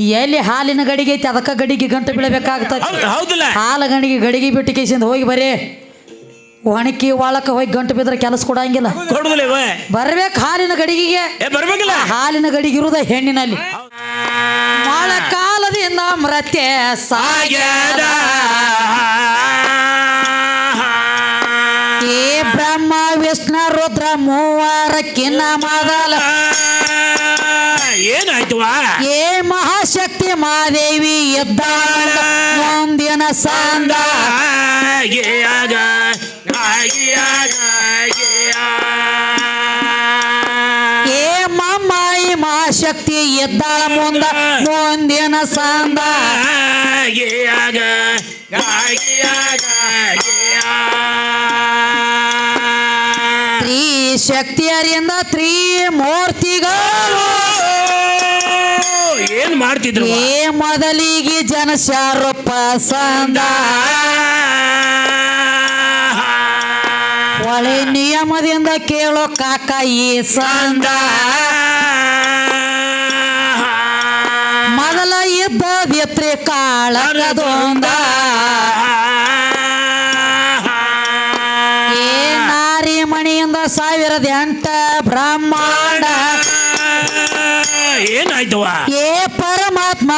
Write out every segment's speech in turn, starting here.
ಎಲ್ಲಿ ಹಾಲಿನ ಗಡಿಗೆ ಐತಿ ಅದಕ್ಕ ಗಡಿಗೆ ಗಂಟು ಬೀಳಬೇಕಾಗ್ತದೆ. ಹೌದು ಹೌದಲ್ಲ. ಹಾಲ ಗಣಿಗೆ ಗಡಿಗೆ ಬಿಟ್ಟು ಕೇಸಿಂದ ಹೋಗಿ ಬರೀ. ಒಣಕಿ ಒಳಕ ಹೋಗಿ ಗಂಟು ಬಿದ್ರೆ ಕೆಲಸ ಕೊಡಂಗಿಲ್ಲ. ಬರ್ಬೇಕು ಹಾಲಿನ ಗಡಿಗೆಗೆ. ಬರ್ಬೇಕಲ್ಲ. ಹಾಲಿನ ಗಡಿಗೆ ಇರುದ ಹೆಣ್ಣಿನಲ್ಲಿ. ಮೊಳ ಕಾಲದಿಂದ ಮೃತ್ಯ ಸಾಗ್ಯದ. ಏ ಬ್ರಹ್ಮ ವಿಷ್ಣು ರುದ್ರ ಮೂವರಕ್ಕಿನ್ನ ಮೊದಲ. ಏನಾಯ್ತವ ಏ ಮಹಾಶಕ್ತಿ ಮಾದೇವಿ ಎದ್ದಾಳ ಒಂದಿನ ಸಾಂದ. ಗಿಯಾಗ ಏ ಮಮ್ಮಾಯಿ ಮಹಾಶಕ್ತಿ ಎದ್ದಾಳ ಮುಂದ ಮುಂದಿನ ಸಂದ. ಗಿಯಾಗ ಗಿಯಾಗ ಶಕ್ತಿಯರಿಂದ ತ್ರೀ ಮೂರ್ತಿಗಳು ಏನ್ ಮಾಡ್ತಿದ್ರು ಏ ಮೊದಲಿಗೆ ಜನಶಾರೂಪ ಸಂದ. ಒಳೆ ನಿಯಮದಿಂದ ಕೇಳೋ ಕಾಕ ಈ ಸಂದ. ಮೊದಲ ಇದ್ದ ವ್ಯತ್ರಿ ಕಾಳಗದೊಂದ ಸಾವಿರದ ಎಂಟ ಬ್ರಹ್ಮಾಂಡ ಏನಾಯ್ತು ಏ ಪರಮಾತ್ಮ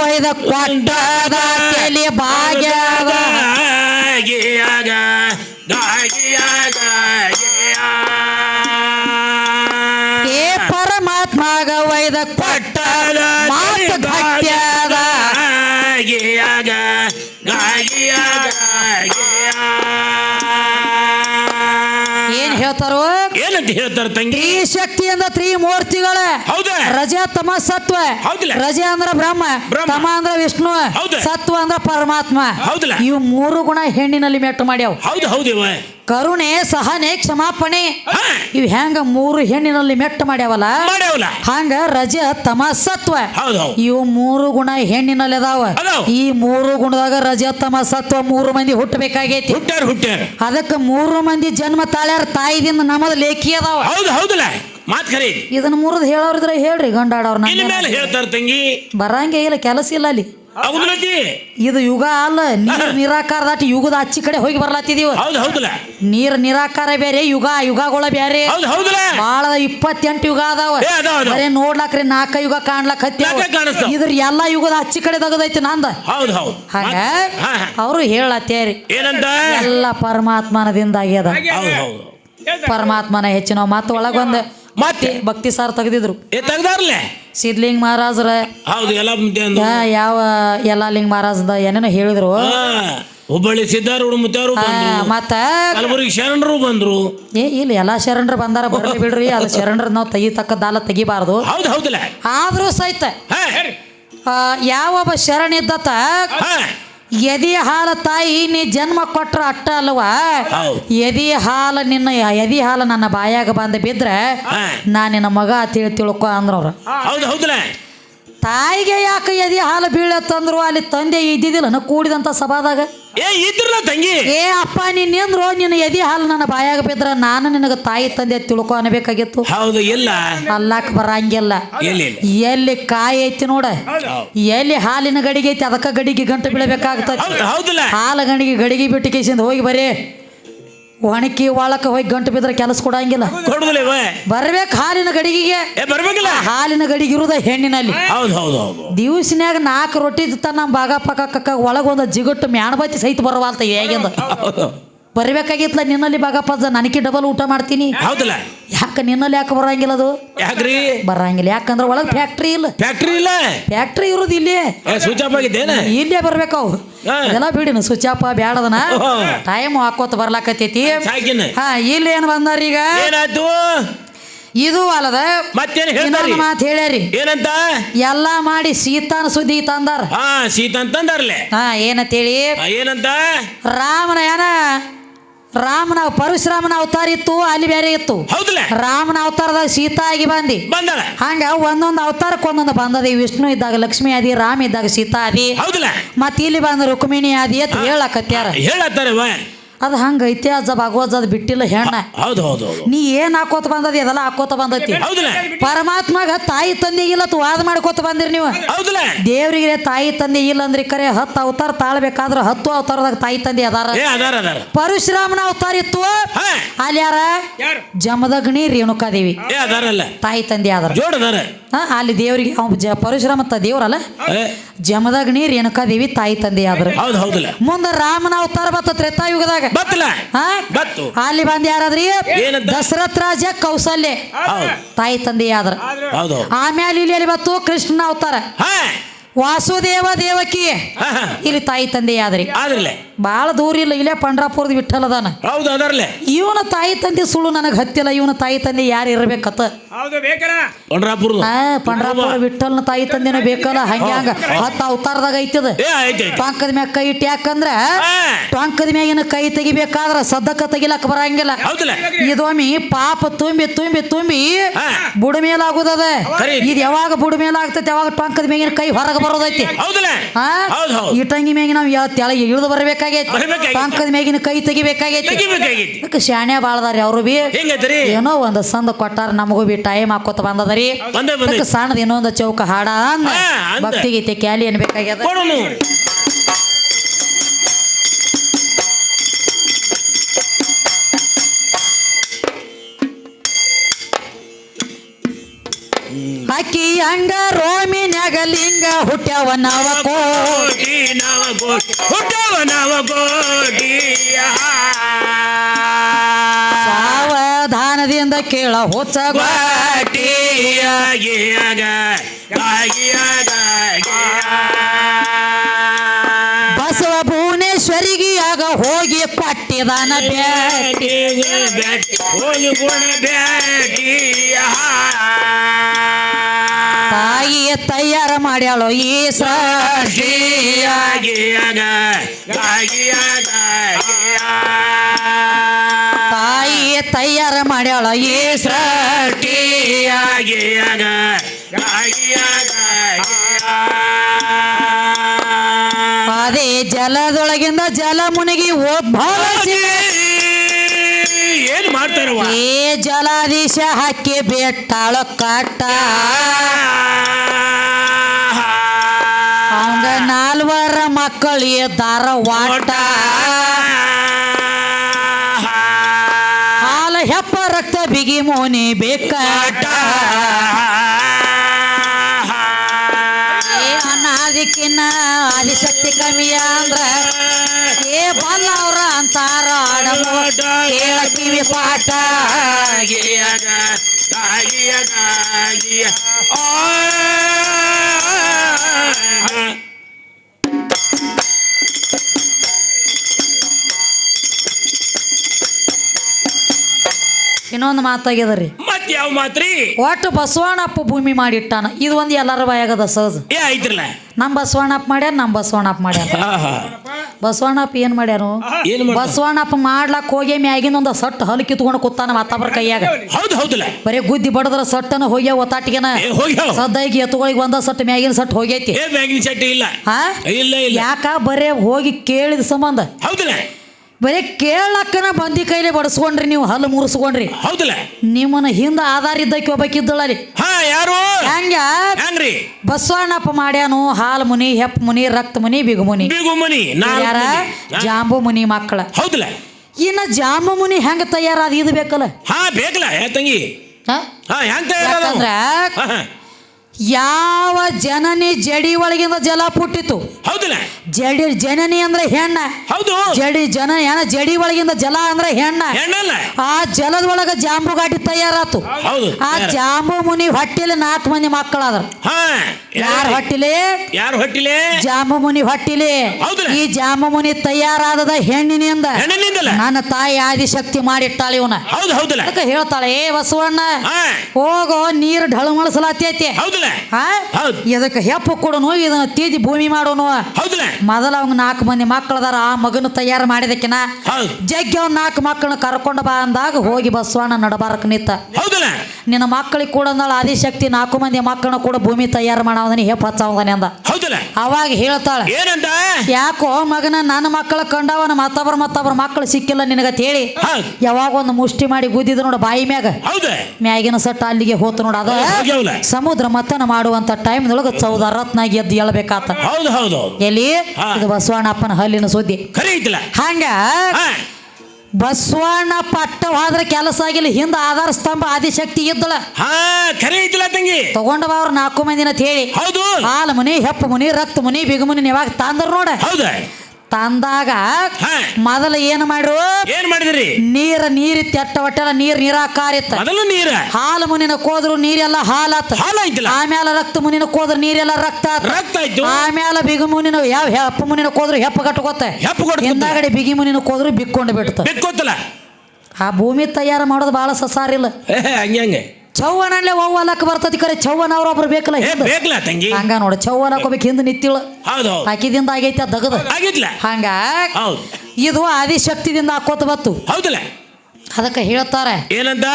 ವೈದ ಕೊಟ್ಟದ ತಲೆ ಭಾಗ್ಯದ ಗಿಯಾಗ ಗಿಯಾಗ ಏ ಪರಮಾತ್ಮ ವೈದ ಕೊಟ್ಟದ ಏನ್ ಹೇಳ್ತಾರೋ ಹೇಳ್ತಾರೆ ತಂಗಿ. ಈ ಶಕ್ತಿ ಅಂದ್ರ ತ್ರೀ ಮೂರ್ತಿಗಳ ಹೌದಾ. ರಜ ತಮ ಸತ್ವ. ಹೌದಿಲ್ಲ? ರಜ ಅಂದ್ರ ಬ್ರಹ್ಮ. ಬ್ರಹ್ಮ. ತಮ ಅಂದ್ರ ವಿಷ್ಣು. ಹೌದು. ಸತ್ವ ಅಂದ್ರ ಪರಮಾತ್ಮ. ಹೌದಿಲ್ಲ? ಇವು ಮೂರು ಗುಣ ಹೆಣ್ಣಿನಲ್ಲಿ ಮೆಟ್ಟು ಮಾಡ್ಯಾವ. ಹೌದು ಹೌದಿವ ಕರುಣೆ ಸಹನೆ ಕ್ಷಮಾಪಣೆ. ಹಾ. ಇವ್ ಹೆಂಗ ಮೂರು ಹೆಣ್ಣಿನಲ್ಲಿ ಮೆಟ್ಟು ಮಾಡ್ಯಾವಲ್ಲ? ಮಾಡ್ಯಾವಲ್ಲ. ಹಂಗ ರಜ ತಮ ಸತ್ವ. ಹೌದು ಹೌದು. ಇವು ಮೂರು ಗುಣ ಹೆಣ್ಣಿನಲ್ಲಿ ಅದಾವ. ಅದಾವ. ಈ ಮೂರು ಗುಣದಾಗ ರಜ ತಮ ಸತ್ವ ಮೂರು ಮಂದಿ ಹುಟ್ಟಬೇಕಾಗೈತಿ. ಹುಟ್ಟ್ಯಾರ ಹುಟ್ಟ್ಯಾರ. ಅದಕ್ಕೆ ಮೂರು ಮಂದಿ ಜನ್ಮ ತಾಳ್ಯಾರ ತಾಯಿದಿಂದ ನಮದ ಲೇಖಿ ಅದಾವ ಹೌದು ಹೌದಲ್ಲ? ಮಾತ್ ಖರೀ ಇದನ್ನ ಮುರಿದು ಹೇಳೋರಿದ್ರೆ ಹೇಳ್ರಿ ಗಂಡಾಡವ್ರ ಇನ್ ಮೇಲೆ ಹೇಳ್ತಾರ ತಂಗಿ. ಬರಂಗೆ ಇಲ್ಲ ಕೆಲಸ ಇಲ್ಲ ಅಲ್ಲಿ. ಇದು ಯುಗ ಅಲ್ಲ ನೀರ್ ನಿರಾಕಾರ ದಾಟಿ ಯುಗದ ಅಚ್ಚಿ ಕಡೆ ಹೋಗಿ ಬರ್ಲಾತಿದೀವ. ಹೌದು ಹೌದಲ್ಲ? ನೀರ್ ನಿರಾಕಾರ ಬೇರೆ ಯುಗ ಯುಗಗಳ ಬೇರೆ. ಹೌದು ಹೌದಲ್ಲ? ಬಾಳ ಇಪ್ಪತ್ತೆಂಟು ಯುಗ ಅದಾವ. ಏ, ಅದಾವ, ಅದಾವ. ಬರೇ ನೋಡ್ಲಾಕ್ರಿ ನಾಲ್ಕ ಯುಗ ಕಾಣ್ಲಾಕ್ ಹತ್ತಿ ನಾಲ್ಕ ಕಾಣಿಸ್ತಾವ. ಇದ್ರ ಎಲ್ಲಾ ಯುಗದ ಅಚ್ಚಿ ಕಡೆ ತಗದೈತಿ ನಂದ. ಹೌದು ಹೌದು. ಹಂಗ ಹಾ, ಹಾ. ಅವರು ಹೇಳತ್ತೇರಿ ಏನಂತ? ಎಲ್ಲ ಪರಮಾತ್ಮನದಿಂದ ಆಗ್ಯದ ಹೌದು ಹೌದು. ಪರಮಾತ್ಮನ ಹೆಚ್ಚಿನ ಮತ್ತೆ ಒಳಗೊಂದು ಮತ್ತೆ ಭಕ್ತಿ ಸಾರ್ ತೆಗೆದಿದ್ರು. ತೆಗ್ದಾರ್ಲೆ? ಸಿದ್ಲಿಂಗ್ ಮಹಾರಾಜರ ಹೌದು ಎಲ್ಲ ಲಿಂಗ್ ಯಾವ ಮಹಾರಾಜದ ಏನೇನೋ ಹೇಳಿದ್ರು. ಹುಬ್ಬಳ್ಳಿ ಸಿದ್ದಾರೂಢ ಬಂದ್ರು. ಮತ್ತ ಕಲಬುರಗಿ ಶರಣರು ಬಂದ್ರು. ಏ ಇಲ್ಲ ಎಲ್ಲಾ ಶರಣರು ಬಂದಾರ ಬರ್ಲಿ ಬಿಡ್ರಿ ಅದು ಶರಣರ ನಾವು ತೆಗಿತಕ್ಕದ್ದಲ್ಲ ತೆಗಿಬಾರ್ದು. ಹೌದು ಹೌದಲ್ಲ ಆದ್ರೂ ಸಹಿತ ಯಾವೊಬ್ಬ ಶರಣ ಹಾ ಎದಿ ಹಾಲ ತಾಯಿ ನೀ ಜನ್ಮ ಕೊಟ್ರ ಅಟ್ಟ ಅಲ್ವಾ? ಎದಿ ಹಾಲ ನಿನ್ನ ಎದಿ ಹಾಲ ನನ್ನ ಬಾಯಾಗ ಬಂದ ಬಿದ್ರೆ. ನಾ ನಿನ್ನ ಮಗ ತಿಳಿ ತಿಳ್ಕೊ ಅಂದ್ರವ್ರ. ತಾಯಿಗೆ ಯಾಕೆ ಎದಿ ಹಾಲು ಬೀಳತ್ತಂದ್ರು ಅಲ್ಲಿ ತಂದೆ ಇದ್ದಿದ್ದಿಲ್ಲ ನಾನು ಕೂಡಿದಂತ ಸಭಾದಾಗ? ಏ ಇದ್ರಲ್ಲ ತಂಗಿ. ಏ ಅಪ್ಪ ನೀನ್ ನಿಂದ್ರು ನಿನ್ನ ಎದಿ ಹಾಲು ನನ್ನ ಬಾಯಾಗ ಬಿದ್ರ ನಾನು ನಿನಗೆ ತಾಯಿ ತಂದೆ ತಿಳ್ಕೊ ಅನ್ಬೇಕಾಗಿತ್ತು. ಹೌದು ಇಲ್ಲ. ಅಲ್ಲಾಕ್ ಬರಂಗಿಲ್ಲ. ಎಲ್ಲಿ ಎಲ್ಲಿ ಕಾಯಿ ಐತಿ ನೋಡ ಎಲ್ಲಿ ಹಾಲಿನ ಗಡಿಗೆ ಐತಿ ಅದಕ್ಕ ಗಡಿಗೆ ಗಂಟು ಬೀಳಬೇಕಾಗ್ತದೆ. ಹಾಲು ಗಣಿಗೆ ಗಡಿಗೆ ಬಿಟ್ಟು ಕೇಸಿಂದ ಹೋಗಿ ಬರೀ. ಒಣಕಿ ಒಳಕ್ಕೆ ಹೋಗಿ ಗಂಟು ಬಿದ್ರೆ ಕೆಲಸ ಕೊಡಂಗಿಲ್ಲ. ಬರ್ಬೇಕು ಹಾಲಿನ ಗಡಿಗೆಗೆ. ಬರ್ಬೇಕಿಲ್ಲ. ಹಾಲಿನ ಗಡಿಗೆ ಇರುದ ಹೆಣ್ಣಿನಲ್ಲಿ. ಹೌದು ಹೌದು ಹೌದು. ದಿವ್ಸನ್ಯಾಗ ನಾಲ್ಕು ರೊಟ್ಟಿ ತನ್ನ ನಮ್ಮ ಬಾಗ ಪಕ್ಕ ಕಕ್ಕ ಒಳಗೊಂದು ಜಿಗಟ್ಟು ಮ್ಯಾಣಬತ್ತಿ ಸಹಿತ ಬರವಾಲ್ತ ಹೇಗಿಂದ. ಹೌದು ಬರಬೇಕಾಗಿತ್ಲ ನಿನ್ನಲ್ಲಿ ಬಾಗಪ್ಪಜ್ಜ ನನಗೆ ಡಬಲ್ ಊಟ ಮಾಡ್ತೀನಿ. ಹೌದಲ್ಲ? ಯಾಕೆ ನಿನ್ನಲ್ಲಿ ಯಾಕೆ ಬರಂಗಿಲ್ಲ ಅದು? ಯಾಕ್ರಿ? ಬರಂಗಿಲ್ಲ ಯಾಕಂದ್ರೆ ಒಳಗೆ ಫ್ಯಾಕ್ಟ್ರಿ ಇಲ್ಲ. ಫ್ಯಾಕ್ಟ್ರಿ ಇಲ್ಲ? ಫ್ಯಾಕ್ಟ್ರಿ ಇರೋದು ಇಲ್ಲಿ. ಏ ಸ್ವಿಚ್ ಆಫ್ ಆಗಿದ್ದೇನ? ಇಲ್ಲೇ ಬರ್ಬೇಕು ಅವು. ಎಲ್ಲ ಬಿಡಿನ ಸುಚಾಪ ಬ್ಯಾಡದನ. ಟೈಮ್ ಹಾಕೋತ ಬರ್ಲಾಕತ್ತೈತಿ. ಹಾ ಇಲ್ಲಿ ಏನು ಬಂದಾರ ಈಗ? ಏನಾಯ್ತು? ಇದು ಅಲ್ಲದ ಮತ್ತೇನ್ ಹೇಳ್ತಾರಿ ಇನ್ನೊಂದು ಮಾತು ಹೇಳ್ಯಾರಿ. ಏನಂತ? ಎಲ್ಲಾ ಮಾಡಿ ಸೀತಾನ ಸುದ್ದಿ ತಂದಾರ. ಹಾ ಸೀತ ಅಂತಂದಾರ್ಲೆ ಹಾ ಏನಂತೇಳಿ? ಏನಂತ? ರಾಮನ ಏನ ರಾಮನ ಪರಶುರಾಮನ ಅವತಾರ ಇತ್ತು ಅಲ್ಲಿ ಬೇರೆ ಇತ್ತು. ರಾಮನ ಅವತಾರದಾಗ ಸೀತಾ ಆಗಿ ಬಂದಿ. ಹಂಗ ಒಂದೊಂದು ಅವತಾರಕ್ಕೆ ಒಂದೊಂದು ಬಂದದಿ. ವಿಷ್ಣು ಇದ್ದಾಗ ಲಕ್ಷ್ಮಿ ಆದಿ ರಾಮ ಇದ್ದಾಗ ಸೀತಾ ಆದಿ. ಹೌದಲ್ಲ ಮತ್ ಇಲ್ಲಿ ಬಂದ ರುಕ್ಮಿಣಿ ಆದಿ ಅಂತ ಹೇಳಕತ್ಯಾರ. ಹೇಳತ್ತಾರವ ಅದು ಹಂಗೈತಿ ಅಜ್ಜ ಭಾಗವತ್ ಅದು ಬಿಟ್ಟಿಲ್ಲ ಹೆಣ್ಣ. ಹೌದು ಹೌದು ಹೌದು. ನೀ ಏನ್ ಹಾಕೋತ ಬಂದದ ಇದೆಲ್ಲ ಹಾಕೋತ ಬಂದೈತಿ. ಹೌದಲ್ಲ ಪರಮಾತ್ಮಗ ತಾಯಿ ತಂದೆಗಿಲ್ಲ ತು ವಾದ ಮಾಡ್ಕೋತ ಬಂದಿರಿ ನೀವು. ಹೌದಲ್ಲ ದೇವ್ರಿಗೆ ತಾಯಿ ತಂದೆ ಇಲ್ಲ ಅಂದ್ರೆ ಕರೆ ಹತ್ತು ಅವತಾರ ತಾಳ್ಬೇಕಾದ್ರೆ ಹತ್ತು ಅವತಾರದಾಗ ತಾಯಿ ತಂದೆ ಅದಾರ. ಏ ಅದಾರ ಅದಾರ. ಪರಶುರಾಮನ ಅವತಾರ ಇತ್ತು. ಹಾ. ಅಲ್ಲಿ ಯಾರ? ಜಮದಗ್ನಿ ರೇಣುಕಾದೇವಿ. ಏ ಅದಾರಲ್ಲ ತಾಯಿ ತಂದೆ ಆದ್ರ. ಜೋಡ್ ಅದಾರ. ಹಾ ಅಲ್ಲಿ ದೇವ್ರಿಗೆ ಅವ್ ಜ ಪರಶುರಾಮ ತ ದೇವ್ರಲ್ಲ ಏ, ಜಮದಗ್ನಿ ರೇಣುಕಾದೇವಿ ತಾಯಿ ತಂದೆ ಆದ್ರ. ಹೌದು ಹೌದಲ್ಲ ಮುಂದ ರಾಮನ ಅವತಾರ ಬತ್ತ ತ್ರೇತಾಯುಗದಾಗ ಬತ್ತು. ಅಲ್ಲಿ ಬಂದ್ ಯಾರಾದ್ರಿ? ದಶರಥ ರಾಜ ಕೌಸಲ್ಯ. ತಾಯಿ ತಂದೆ ಆದ್ರ ಆಮೇಲೆ ಇಲ್ಲಿ ಅಲ್ಲಿ ಬತ್ತು? ಕೃಷ್ಣನ ಅವತಾರ. ವಾಸುದೇವ ದೇವಕಿ. ಇಲ್ಲಿ ತಾಯಿ ತಂದೆ ಆದ್ರಿ ಆದ್ರಲ್ಲೇ? ಬಹಳ ದೂರ ಇಲ್ಲ ಇಲ್ಲೇ ಪಂಡ್ರಾಪುರದ ವಿಠಲದಾನ ಹೌದು ಅದಾರಲ್ಲೇ ಇವನ ತಾಯಿ ತಂದೆ ಸುಳ್ಳು ನನಗೆ ಹತ್ತಿಲ್ಲ ಇವನ ತಾಯಿ ತಂದೆ ಯಾರು ಇರಬೇಕತ್ತ ಹೌದು ಬೇಕಲ್ಲ ಪಂಡ್ರಾಪುರದ. ಪಂಡ್ರಾಪುರ ವಿಠಲ್ನ ತಾಯಿ ತಂದೆನ ಬೇಕಲ್ಲ ಹಂಗ್ಯಾಂಗ ಹತ್ತ ಅವತಾರದಾಗ ಐತದ. ಏ ಐತಿ ಐತಿ ಟೊಂಕದ ಮ್ಯಾಗ ಕೈ ಇಟ್ಟು ಯಾಕಂದ್ರ ಟೊಂಕದ ಮ್ಯಾಗಿನ ಕೈ ತೆಗಿಬೇಕಾದ್ರ ಸದ್ದಕ್ಕ ತೆಗಿಲಕ್ ಬರಂಗಿಲ್ಲ. ಇದೊಮ್ಮಿ ಇದೊಮ್ಮೆ ಪಾಪ ತುಂಬಿ ತುಂಬಿ ತುಂಬಿ. ಬುಡ ಮೇಲಾಗುದದ. ಇದು ಯಾವಾಗ ಬುಡ ಮೇಲಾಗ್ತೈತಿ ಯಾವಾಗ ಟೊಂಕದ ಮ್ಯಾಗಿನ ಕೈ ಹೊರಗೆ ಬರೋದೈತಿ. ಈ ಟಂಗಿ ಹೌದು ಹೌದು. ಮ್ಯಾಗಿನ ನಾವು ಯಾವ ತೆಳಗೆ ಇಳಿದು ಬರಬೇಕಾಗೈತಿ? ಬರ್ಬೇಕಾಗೈತಿ. ಪಂಕದ ಮ್ಯಾಗಿನ ಕೈ ತೆಗಿಬೇಕಾಗೈತಿ? ತೆಗಿಬೇಕಾಗೈತಿ. ಅದಕ್ಕೆ ಶಾಣ್ಯ ಬಾಳದಾರಿ ಅವರು ಬಿ. ಹೆಂಗೈತ್ರಿ? ಏನೋ ಒಂದು ಸಂದ ಕೊಟ್ಟಾರ ನಮಗೂ ಬಿ ಟೈಮ್ ಹಾಕೋತ ಬಂದದರಿ. ಬಂದೇ ಬಂದೆ. ಅದಕ್ಕೆ ಸಣ್ಣದ ಇನ್ನೊಂದು ಚೌಕ ಹಾಡ ಅಂದ. ಹಾ, ಅಂದ. ಭಕ್ತಿ ಗೀತೆ ಕ್ಯಾಲಿ ಅನ್ಬೇಕಾಗ್ಯದ. ಕೊಡೋನು. ಅಕ್ಕಿ ಅಂಗ ರೋಮಿನ್ಯಾಗ ಲಿಂಗ ಹುಟ್ಟ್ಯಾವ ನವ ಗೋಡಿ ಕೋಟಿ ನವ ಕೋಟಿ ಹುಟ್ಟವ ನವ ಕೋಟಿ ಸಾವಧಾನದಿಂದ ಕೇಳ ಹುಚ್ಚ ಗಾಟಿಯಾಗಿಯಾಗ ಕೊಟ್ಟಿದಾನ ಬ್ಯಾಟಿ ಹೋಗಿ ಗುಣ ಬ್ಯಾಟಿಯ ತಾಯಿ ತಯಾರ ಮಾಡ್ಯಾಳೋ ಈ ಸೃಷ್ಟಿ ಗಾಗಿಯಾಗ ಗಾಗಿಯಾಗ ತಾಯಿ ತಯಾರ ಮಾಡ್ಯಾಳ ಈ ಸೃಷ್ಟಿ ಜಲದೊಳಗಿಂದ ಜಲ ಮುನಿಗಿ ಒಬ್ಬ ಏನ್ ಮಾಡ್ತಾರವ ಏ ಜಲಾದೀಶ ಹಾಕಿ ಬೆಟ್ಟಾಳ ಕಾಟ. ಅವಂಗ ನಾಲ್ವರ ಮಕ್ಕಳು ಇದ್ದಾರ ವಾಟ. ಹಾಲ ಹೆಪ್ಪ ರಕ್ತ ಬಿಗಿ ಮೋನಿ ಬೇಕಾಟ ಏ ಅನಾದಿಕ್ಕಿನ್ನ ಆದಿಶಕ್ತಿ ಕಮ್ಮಿ ಅಂದ್ರ ಏ ಬಲ್ಲ ಅವ್ರ ಅಂತಾರ ಆಡಮೋ. ಕೇಳ ಕಿವಿ ಪಾಠ ಇನ್ನೊಂದು ಮಾತಾಗ್ಯದರಿ ಮತ್ ಯಾವ ಮಾತ್ರಿ? ಒಟ್ಟು ಬಸವಣ್ಣಪ್ಪ ಭೂಮಿ ಮಾಡಿಟ್ಟಾನ. ಇದು ಒಂದು ಎಲ್ಲರ ಬಾಯಾಗದ ಸಹಜ. ಏ ಐತ್ರಲ್ಲ. ನಮ್ಮ ಬಸವಣ್ಣಪ್ಪ ಮಾಡ್ಯಾರ ನಮ್ಮ ಬಸವಣ್ಣಪ್ಪ ಮಾಡ್ಯಾರ. ಬಸವಣ್ಣಪ್ಪ ಏನ್ ಮಾಡ್ಯಾರು? ಏನ್ ಬಸವಣ್ಣಪ್ಪ ಮಾಡ್ಲಾಕ್ ಹೋಗಿ ಮ್ಯಾಗಿನ ಒಂದು ಸಟ್ ಹಲ್ ಕಿತ್ಕೊಂಡು ಕೂತಾನ ಮತ್ತೊಬ್ಬರ ಕೈಯಾಗ. ಹೌದು ಹೌದಲ್ಲ. ಬರೀ ಗುದ್ದಿ ಬಡದ್ರ ಸಟ್ಟನ ಹೋಗ್ಯಾವ ಒತ್ತಾಟಿಗೆನ? ಏ ಹೋಗ್ಯಾವ. ಸದ್ದಾಗಿ ಎತ್ತುಗಳಿಗೆ ಬಂದ ಸಟ್ ಮ್ಯಾಗಿನ ಸಟ್ ಹೋಗೈತಿ. ಏ ಮ್ಯಾಗಿನ ಚಟ್ಟಿ ಇಲ್ಲ. ಹಾ? ಇಲ್ಲ ಇಲ್ಲ. ಯಾಕ ಬರೇ ಹೋಗಿ ಕೇಳಿದ ಸಂಬಂಧ? ಹೌದಲ್ಲ. ಬರೀ ಕೇಳಕ್ಕನ ಬಂದಿ ಕೈಲಿ ಬಡಿಸ್ಕೊಂಡ್ರಿ ನೀವು ಹಲ್ಲು ಮುರ್ಸ್ಕೊಂಡ್ರಿ. ಹೌದಲ್ಲ? ನಿಮ್ಮನ್ನ ಹಿಂದ ಆಧಾರ ಇದ್ದಕ್ಕೆ ಒಬ್ಬಕಿದ್ದಳರಿ ಹಾ ಯಾರು? ಹಂಗ? ಹೆಂಗ್ರಿ ಬಸವಣ್ಣಪ್ಪ ಮಾಡ್ಯಾನು ಹಾಲು ಮುನಿ ಹೆಪ್ ಮುನಿ ರಕ್ತ ಮುನಿ ಬಿಗು ಮುನಿ. ಬಿಗು ಮುನಿ ಯಾರ? ಜಾಂಬು ಮುನಿ ಮಕ್ಕಳ. ಹೌದಲ್ಲ? ಇನ್ನ ಜಾಂಬು ಮುನಿ ಹೆಂಗ ತಯಾರಾದ ಇದು ಬೇಕಲ್ಲ? ಹಾ ಬೇಕಲ್ಲ ತಂಗಿ. ಹ? ಹಾ ಹೆಂಗ್ ಹಾ. ಯಾವ ಜನನಿ ಜಡಿ ಒಳಗಿಂದ ಜಲ ಪುಟ್ಟಿತು? ಹೌದಲ್ಲ. ಜಡಿ ಜನನಿ ಅಂದ್ರೆ ಹೆಣ್ಣ. ಹೌದು. ಜಡಿ ಜನ ಏನ ಜಡಿ ಒಳಗಿಂದ ಜಲ ಅಂದ್ರೆ ಹೆಣ್ಣ. ಹೆಣ್ಣಲ್ಲ. ಆ ಜಲದ ಒಳಗ ಜಾಂಬು ಗಾಡಿ ತಯಾರಾತು. ಹೌದು ಆ ಜಾಂಬು ಮುನಿ ಹೊಟ್ಟಿಲಿ ನಾಲ್ಕು ಮಂದಿ ಮಕ್ಕಳಾದ್ರ. ಯಾರ ಹೊಟ್ಟಿಲಿ? ಯಾರ ಹೊಟ್ಟಿಲಿ? ಜಾಂಬು ಮುನಿ ಹೊಟ್ಟಿಲಿ? ಈ ಜಾಂಬು ಮುನಿ ತಯಾರಾದದ ಹೆಣ್ಣಿನಿಂದ. ನನ್ನ ತಾಯಿ ಆದಿಶಕ್ತಿ ಮಾಡಿಟ್ಟಾಳ ಇವನ. ಹೌದು ಹೌದಲ್ಲ. ಹೇಳ್ತಾಳೆ ಏ ಬಸವಣ್ಣ ಹೋಗೋ ನೀರು ಢಳಮಳಸಲಾತೈತಿ. ಹೌದಲ್ಲ. ಇದಕ್ಕೆ ಹೆಪ್ಪ ಕೊಡೋನು ಇದನ್ನ ತೀದಿ ಭೂಮಿ ಮಾಡೋನು. ಮೊದಲ ಅವಂಗ ನಾಲ್ಕು ಮಂದಿ ಮಕ್ಕಳದಾರ ಆ ಮಗನ ತಯಾರು ಮಾಡಿದಕ್ಕಿನ ಜಗ್ಗಿ ಅವ್ನ ನಾಲ್ಕು ಮಕ್ಕಳನ್ನ ಕರ್ಕೊಂಡು ಬಾ ಅಂದಾಗ ಹೋಗಿ ಬಸವಣ್ಣ ನಡಬಾರಕ್ ನಿಂತ. ನಿನ್ನ ಮಕ್ಕಳಿಗೆ ಕೂಡ ಅಂದಾಳ ಆದಿಶಕ್ತಿ ನಾಲ್ಕು ಮಂದಿ ಮಕ್ಕಳನ್ನ ಕೂಡ ಭೂಮಿ ತಯಾರು ಮಾಡವದನಿ ಹೆಪ್ಪ ಹಚ್ಚಾವದನೆ ಅಂದ. ಹೌದಲ್ಲ ಅವಾಗ ಹೇಳ್ತಾಳೆ ಏನಂತ? ಯಾಕೋ ಮಗನ ನನ್ನ ಮಕ್ಕಳ ಕಂಡವನ ಮತ್ತೊಬ್ಬರ ಮತ್ತೊಬ್ಬರ ಮಕ್ಕಳು ಸಿಕ್ಕಿಲ್ಲ ನಿನಗತ್ ಹೇಳಿ? ಯಾವಾಗ ಒಂದು ಮುಷ್ಟಿ ಮಾಡಿ ಗುದ್ದಿದ ನೋಡ ಬಾಯಿ ಮ್ಯಾಗ. ಹೌದ. ಮ್ಯಾಗಿನ ಸಟ್ಟ ಅಲ್ಲಿಗೆ ಹೋತು ನೋಡ ಅದ. ಸಮುದ್ರ ಮತನ ಮಾಡುವಂತ ಟೈಮ್ದೊಳಗ ಚೌದ ರತ್ನಾಗಿ ಎದ್ದು ಹೇಳ್ಬೇಕಾತ ಎಲ್ಲಿ. ಇದು ಬಸವಣ್ಣಪ್ಪನ ಹಲ್ಲಿನ ಸುದ್ದಿ. ಹಂಗ ಬಸವಣ್ಣ ಪಟ್ಟ ಹೋದ್ರ ಕೆಲಸ ಆಗಿಲ್ಲ. ಹಿಂದ ಆಧಾರ ಸ್ತಂಭ ಆದಿಶಕ್ತಿ ಇದ್ದಳ. ಹಾ ಖರೆ ಐತಿಲ್ಲ ತಂಗಿ. ತಗೊಂಡ ಬಾ ಅವ್ರ ನಾಲ್ಕು ಮಂದಿನ ಅಂತ ಹೇಳಿ. ಹೌದು. ಹಾಲು ಮುನಿ ಹೆಪ್ಪ ಮುನಿ ರಕ್ತ ಮುನಿ ಬಿಗು ಮುನಿ ನೀವಾಗ ತಂದ್ರ ನೋಡ. ಹೌದ. ತಂದಾಗ ಮೊದಲು ಏನ್ ಮಾಡ್ರು? ಏನ್ ಮಾಡಿದ್ರಿ? ನೀರ ನೀರಿತ್ತು ಎಟ್ಟ ಒಟ್ಟೆಲ್ಲ ನೀರ್ ನಿರಾಕಾರಿತ್ತ. ಮೊದಲು ನೀರ. ಹಾಲು ಮುನಿನ ಕೋದ್ರು ನೀರೆಲ್ಲ ಹಾಲಾತ ಹಾಲು ಐತಿಲ್ಲ ಆಮೇಲೆ ರಕ್ತ ಮುನಿನ ಕೋದ್ರು ನೀರೆಲ್ಲ ರಕ್ತ ಆತ. ರಕ್ತ ಆಯ್ತು. ಆಮೇಲೆ ಬಿಗಿ ಮುನಿನ ಯಾವ ಹೆಪ್ಪ ಮುನಿನ ಕೋದ್ರು ಹೆಪ್ಪ ಕಟ್ಕೋತ ಹೆಪ್ಪ ಕೊಡ್ತು ಹಿಂದಾಗಡೆ ಬಿಗಿ ಮುನಿನ ಕೋದ್ರು ಬಿಕ್ಕೊಂಡು ಬಿಡ್ತ. ಬೆಕ್ಕೋತಲ್ಲ ಆ ಭೂಮಿ ತಯಾರು ಮಾಡೋದು ಬಹಳ ಸಸಾರಿಲ್ಲ. ಹಂಗೆ ಹಂಗೆ. ಚೌವನಲ್ಲೇ ಅವ್ವಲಕ್ಕ ಬರ್ತತಿ ಕರೆ. ಚೌವನ ಅವ್ರೊಬ್ರು ಬೇಕಲ್ಲ ಏ ಹಿಂದ? ಬೇಕಲ್ಲ ತಂಗಿ? ಹಂಗ ನೋಡ ಚೌವನ ಹಾಕೋಬೇಕು ಹಿಂದ ನಿತ್ತಿಳ ಹೌದು. ಹಾಕಿದಿಂದ ಆಗೈತೆ ಅದ್ ದಗದ. ಆಗಿತ್ಲ ಹಂಗ? ಹೌದು. ಇದು ಆದಿಶಕ್ತಿದಿಂದ ಹಾಕೋತ ಬತ್ತು. ಹೌದಲ್ಲ? ಅದಕ್ಕೆ ಹೇಳ್ತಾರೆ ಏನಂತ?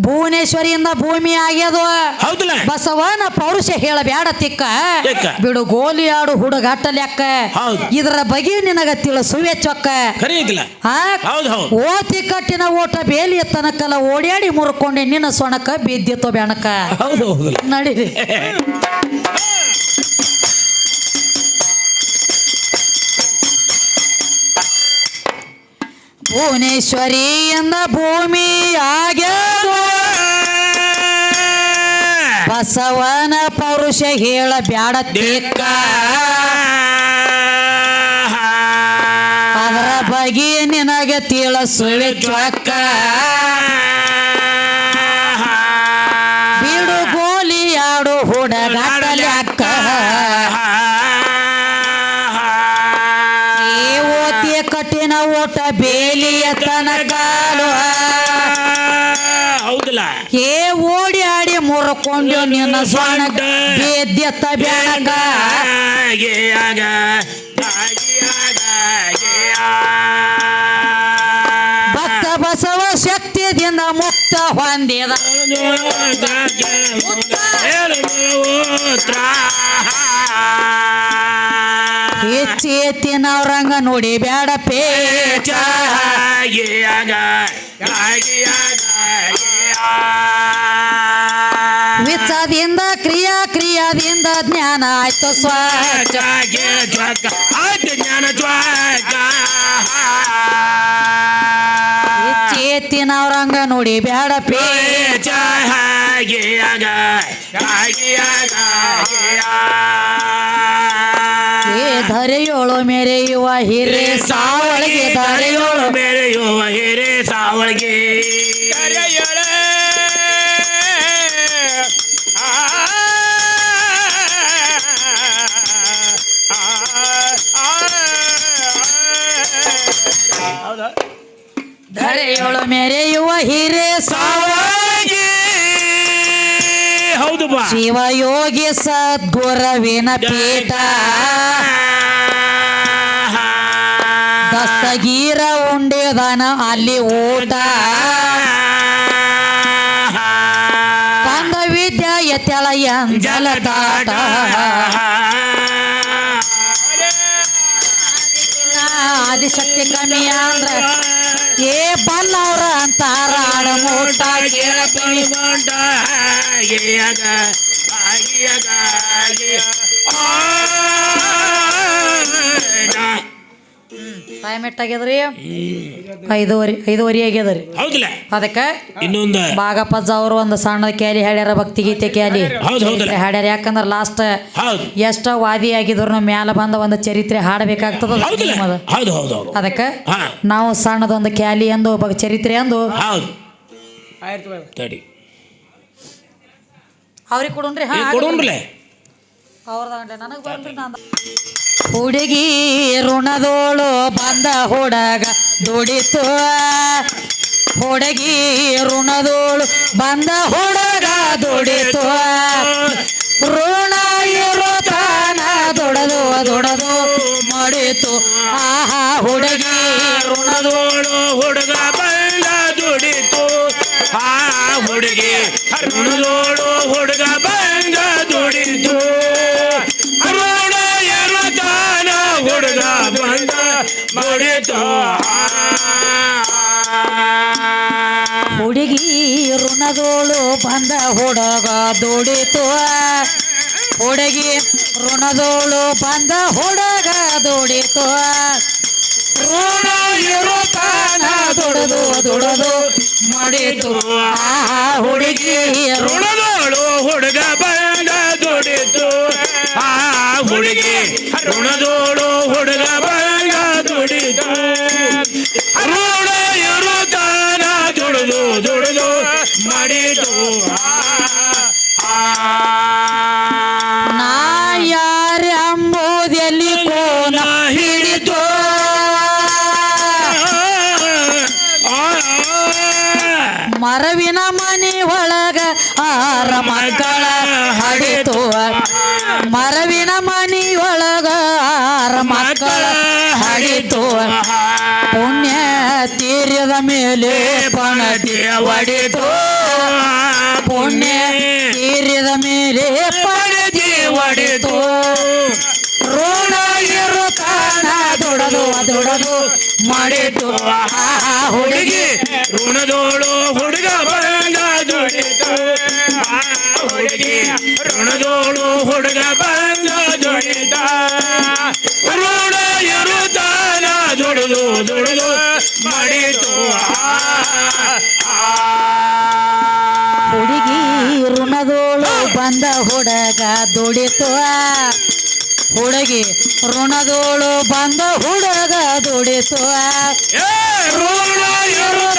ಭುವನೇಶ್ವರಿಯಿಂದ ಭೂಮಿ ಆಗ್ಯದು. ಹೌದಲ್ಲ? ಬಸವನ ಪೌರುಷ ಹೇಳಬೇಡ ತಿಕ್ಕ. ತಿಕ್ಕ. ಬಿಡು ಗೋಲಿ ಆಡು ಹುಡುಗಾಟ ಲೆಕ್ಕ ಹೌದು. ಇದರ ಬಗ್ಗೆ ನಿನಗ ತಿಳಿಸುವೆ ಚೊಕ್ಕ. ಖರೆ ಐತಿಲ್ಲ ಆ? ಹೌದು ಹೌದು. ಓತಿ ಕಟ್ಟಿನ ಓಟ ಬೇಲಿಯ ತನಕಲ್ಲ ಓಡ್ಯಾಡಿ ಮುರ್ಕೊಂಡೆ ನಿನ್ನ ಸೊಣಕ ಬಿದ್ದಿತ್ತು ಬೆಣಕ ಹೌದು ಹೌದಲ್ಲ. ನಡೀರಿ. ಭುವನೇಶ್ವರಿಯಿಂದ ಭೂಮಿ ಆಗ್ಯದು. ಬಸವನ ಪೌರುಷ ಹೇಳ ಬ್ಯಾಡ ತಿಕ್ಕ ಅದರ ಬಗೆ ನಿನಗೆ ತಿಳಿಸುವೆ. ಚೊಕ್ಕ ಹೊಂದಿದ ನಾವು ರಂಗ ನೋಡಿ ಬ್ಯಾಡ ಪೇಚ ಕ್ರಿಯಾ ಕ್ರಿಯಾದಿಂದ ಜ್ಞಾನ ಆಯ್ತು ಸ್ವಚ್ಛ. ಜ್ಞಾನ ಜ್ವಾಗ ಹೆಚ್ಚಿ ಎತ್ತಿನವ್ರಂಗ ನೋಡಿ ಬ್ಯಾಡ ಪೇ. ಧರೆಯೋಳು ಮೇರೆಯುವ ಹಿರೇ ಸಾವಳಿಗೆ ಧರೆಯೋಳು ಮೇರೆಯುವ ಹಿರೇ ಮೆರೆಯುವ ಹಿರೇ ಸಾವಾಗಿ ಹೌದು ಬಾ. ಶಿವಯೋಗಿ ಸದ್ಗುರವಿನ ಪೀಠ. ದಸ್ತಗೀರ ಉಂಡೆದನ ಅಲ್ಲಿ ಊಟ. ಕಂದ ವಿದ್ಯಾ ಎತ್ತಳ ಜಲದಾಟ ಆದಿಶಕ್ತಿ ಕಮ್ಮಿ ಅಂದ್ರ ಏ ಬಲ್ಲವ್ರ ಅಂತಾರ ಆಡಮೂಟ ಕೇಳತೀವಿ ಟೈಮ್ ಎಷ್ಟಾಗ್ಯದ್ರಿ ಐದೂವರೆ ಐದೂವರೆ ಆಗ್ಯದ್ರಿ ಹೌದಿಲ್ಲ. ಅದಕ್ಕೆ ಇನ್ನೊಂದು ಬಾಗಪ್ಪಜ್ಜ ಅವರು ಒಂದು ಸಣ್ಣ ಕ್ಯಾಲಿ ಹೇಳ್ಯಾರ ಭಕ್ತಿಗೀತೆ ಕ್ಯಾಲಿ. ಹೌದ್ ಹೌದಲ್ಲ. ಹಾಡ್ಯಾರ. ಯಾಕಂದ್ರ ಲಾಸ್ಟ್ ಹೌದು. ಎಷ್ಟ ವಾದಿ ಆಗಿದ್ರು ಮ್ಯಾಲ ಬಂದ ಒಂದು ಚರಿತ್ರೆ ಹಾಡಬೇಕಾಗ್ತದ ಹೌದಲ್ಲ. ಹೌದು ಹೌದು ಹೌದು. ಅದಕ್ಕೆ ಹಾ. ನಾವು ಸಣ್ಣದೊಂದು ಕ್ಯಾಲಿ ಎಂದು ಬಗ್ ಚರಿತ್ರೆ ಎಂದು ಹೌದು. ತಡಿ. ಅವ್ರಿಗೆ ಕೊಡೋಣ್ರಿ ಹಾ ಅವ್ರದಂಡೆ ನನಗೆ ಬರ್ರಿ ನಾನು ಹುಡುಗಿ ಋಣದೋಳು ಬಂದ ಹುಡಗ ದುಡಿತು. ಹುಡುಗಿ ಋಣದೋಳು ಬಂದ ಹುಡಗ ದುಡಿತು. ಋಣ ಇರುತ್ತಾನ ದುಡದು ದುಡದು ಮಾಡಿತು. ಆಹಾ, ಹುಡುಗಿ ಋಣದೋಳು ಹುಡುಗ ಬಂದ ದುಡಿತು. ಆ ಹುಡುಗಿ ಋಣದೋಳು ಹುಡುಗಿ ಋಣದೋಳು ಬಂದ ಹುಡುಗ ದುಡಿತು. ಹುಡುಗಿ ಋಣದೋಳು ಬಂದ ಹುಡುಗ ದುಡಿತು. ಋಣ ಇರುತ್ತಾನ ದುಡದು ದುಡದು ಮಡಿತು ಆ ಹುಡುಗಿ ಋಣ ಋಣದೋಳು ಹುಡುಗ ಬಂದ ದುಡಿತು ಆ ಹುಡುಗಿ ಋಣದೋಳು ಹುಡುಗ ಆ, ನಾ ಯಾರೆಂಬುದೆಲ್ಲಿ ಕೋನ ಹಿಡಿತು ಮರವಿನ ಮನೆ ಒಳಗ ಆರ ಮಕ್ಕಳ ಹಡಿತು. ಮರವಿನ ಮನೆ ಒಳಗ ಆರ ಮಕ್ಕಳ ಹಡಿತು. ಪುಣ್ಯ ತೀರ್ಯದ ಮೇಲೆ ಒಡಿತು ಪುಣ್ಯ ತೀರಿದ ಮೇಲೆ ಪಡೆದಿ ಒಡಿತು ಋಣ ಇರುತ್ತಾನ ದುಡದು ದುಡದು ಮಾಡಿತು ಹುಡುಗಿ ಋಣದೋಳು ಹುಡುಗ ಬಂದ ದುಡಿತು ಹುಡುಗಿ ಋಣದೋಳು ಹುಡುಗ ಬಂದ ದುಡಿತ ಋಣ ಇರುತ್ತಾನ ದುಡಿದು ದುಡಿದು. ಹುಡುಗಿ ಋಣದೋಳು ಬಂದ ಹುಡುಗ ದುಡಿತು. ಹುಡುಗಿ ಋಣದೋಳು ಬಂದ ಹುಡುಗ ದುಡಿತು.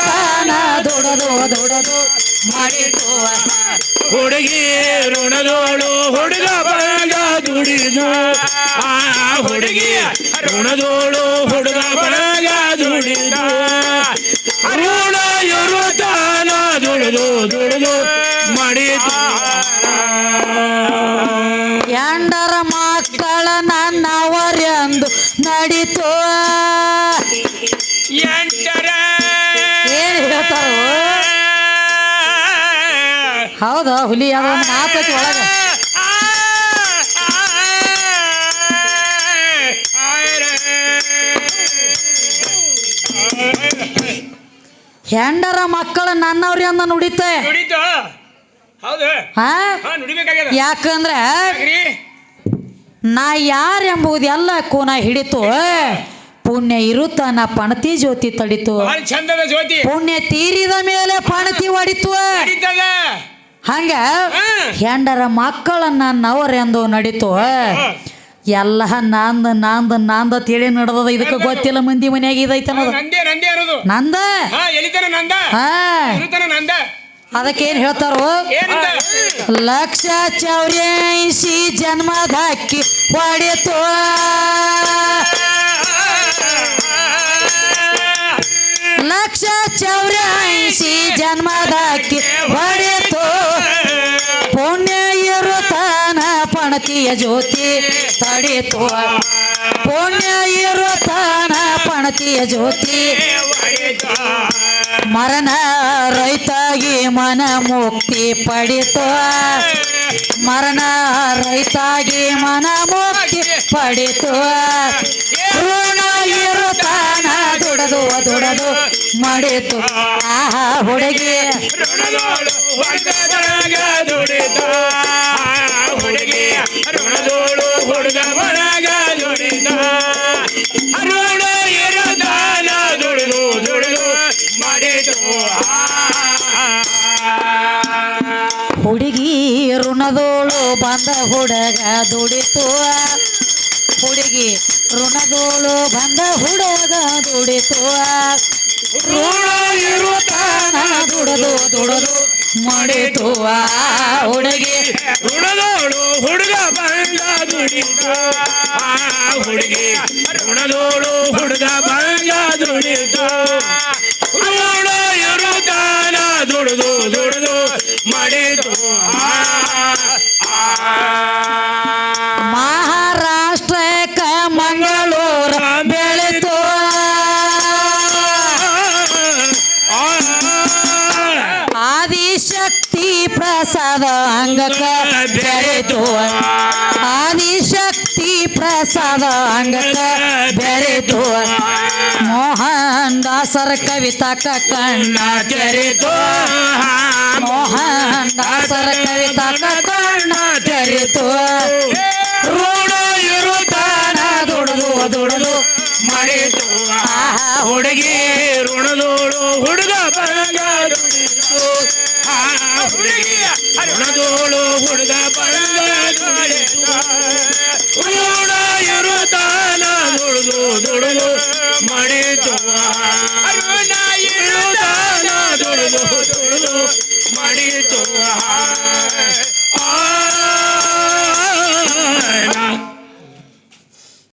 ಋಣ ದುಡದು ದುಡದು ಮಾಡಿತು. ಹುಡುಗಿ ಋಣದೋಳು ಹುಡುಗ ಬಳಗ ದುಡಿದು. ಆ ಹುಡುಗಿ ಋಣದೋಳು ಹುಡುಗ ಬಳಗ ದುಡಿದು. ಋಣ ಇರುತ್ತಾನ ದುಡಿದು ದುಡಿದು ಮಾಡಿತು ಎಂಡರ ಮಕ್ಕಳ ನನ್ನವರೆಂದು ನಡೀತು ಎಂಟರ ಏನ್ ಹೇಳ್ತಾರೋ ಹೌದಾ ಹುಲಿ ಅದೊಂದು ಮಾತೈತಿ ಒಳಗೆ ಹೆಂಡರ ಮಕ್ಕಳ ನನ್ನವ್ರಿ ಅಂದ ನುಡಿತೆ. ನುಡಿತು? ಹೌದು. ಹಾ? ಹಾ ನುಡಿಬೇಕಾಗ್ಯದ. ಯಾಕಂದ್ರೆ ಯಾಕ್ರಿ? ನಾ ಯಾರೆಂಬುದೆಲ್ಲ ಕೂನ ಹಿಡಿತು. ಪುಣ್ಯ ಇರುತ್ತ ನಾ ಪಣತಿ ಜ್ಯೋತಿ ತಡಿತು. ಚಂದದ ಜ್ಯೋತಿ. ಪುಣ್ಯ ತೀರಿದ ಮೇಲೆ ಪಣತಿ ಹೊಡಿತು. ಹಂಗ ಹಾ. ಹೆಂಡರ ಮಕ್ಕಳನ್ನ ನವರೆಂದು ನಡೀತು. ಎಲ್ಲ ನಾಂದ ನಾಂದ ನಾಂದ ತಿಳಿ ನಡೆದದ. ಇದಕ್ಕೆ ಗೊತ್ತಿಲ್ಲ ಮಂದಿ ಮನ್ಯಾಗ ಇದೈತೆ ಅನ್ನೋದು. ನಂದೇ ನಂದೇ ಅನ್ನೋದು ನಂದ? ಹಾ ಎಲಿತನ ನಂದ. ಹಾ. ಇರುತನ ನಂದ. ಅದಕ್ಕೇನ್ ಹೇಳ್ತಾರೋ? ಲಕ್ಷ ಚೌರ್ಯಸಿ ಜನ್ಮದ ಹಕ್ಕಿ ಹೊಡೆತು. ಲಕ್ಷ ಚೌರ್ಯಸಿ ಜನ್ಮದ ಹಕ್ಕಿ ಹೊಡಿತು. ಪಣತಿಯ ಜ್ಯೋತಿ ತಡಿತು ಪುಣ್ಯ ತಾನ ಪಣತಿಯ ಜ್ಯೋತಿ. ಮರಣ ರೈತಾಗಿ ಮನ ಮುಕ್ತಿ ಪಡಿತು ಮರಣ ರೈತಾಗಿ ಮನ ಮುಕ್ತಿ ಪಡಿತು ಋಣ ತಾನ ದುಡದು ದುಡದು ಮಾಡಿತು. ಆ ಹುಡುಗಿ. ಋಣದೋಳು ಬಂದ ಹುಡುಗ ದುಡಿತು. ಹುಡುಗಿ ಋಣದೋಳು ಬಂದ ಹುಡುಗ ದುಡಿತು. ದುಡದು ದುಡದು ಮಾಡಿತು. ಹುಡುಗಿ ಋಣದೋಳು ಹುಡುಗ ಬಂದ ದುಡಿತು. ಹುಡುಗಿ ಋಣದೋಳು ಹುಡುಗ ಬಂದ ದುಡಿತ. ಅಂಗಕ ಬೆರೆತು ಮೋಹನ್ ದಾಸರ ಕಣ್ಣ ತೆರೆದು ಮೋಹನ್ ದಾಸರ ಕವಿತಾಕ ಕಣ್ಣ ತೆರೆತು ಋಣ ಇರುತ್ತಾನ ದುಡಿದು ದುಡಿದು ಆಹಾ, ಹುಡುಗಿ ಋಣದೋಳು ಹುಡುಗ ಬಳಗ ಹುಡುಗಿ ಋಣದೋಳು ಹುಡುಗ ಬಳಗ ಋಣ